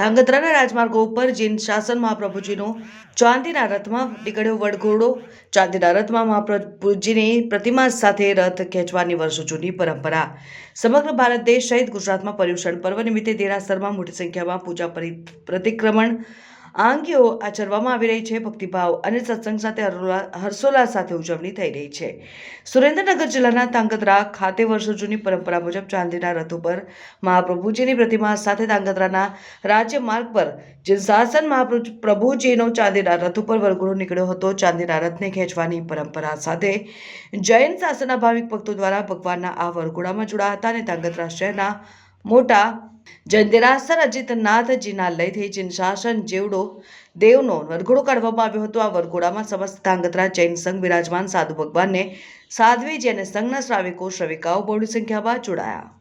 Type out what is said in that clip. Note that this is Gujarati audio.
ધાંગધ્રાના રાજમાર્ગો ઉપર જૈન શાસન મહાપ્રભુજીનો ચાંદીના રથમાં નીકળ્યો વડઘોડો. ચાંદીના રથમાં મહાપ્રભુજીની પ્રતિમા સાથે રથ ખેંચવાની વર્ષો જૂની પરંપરા. સમગ્ર ભારત દેશ સહિત ગુજરાતમાં પર્યુષણ પર્વ નિમિત્તે દેરાસરમાં મોટી સંખ્યામાં પૂજા પરી પ્રતિક્રમણ આંગીઓ આચરવામાં આવી રહી છે ભક્તિભાવ અને સત્સંગ સાથે હર્ષોલ્લાસ સાથે ઉજવણી થઈ રહી છે. સુરેન્દ્રનગર જિલ્લાના તાંગધ્રા ખાતે વર્ષો જૂની પરંપરા મુજબ ચાંદીના રથ ઉપર મહાપ્રભુજીની પ્રતિમા સાથે તાંગધ્રાના રાજ્ય માર્ગ પર જે શાસન મહાપ્રભુજીનો ચાંદીના રથ ઉપર વરઘોડો નીકળ્યો હતો. ચાંદીના રથને ખેંચવાની પરંપરા સાથે જૈન શાસનના ભાવિક ભક્તો દ્વારા ભગવાનના આ વરઘોડામાં જોડાયા હતા અને તાંગધ્રા શહેરના મોટા જૈન દેરાસર અજીતનાથજીના લયથી જૈન શાસન જેવડો દેવનો વરઘોડો કાઢવામાં આવ્યો હતો. આ વરઘોડામાં સમસ્ત ધાંગધ્રા જૈન સંઘ, બિરાજમાન સાધુ ભગવાનને સાધ્વી અને સંઘના શ્રાવિકો, શ્રવિકાઓ બહોળી સંખ્યામાં જોડાયા.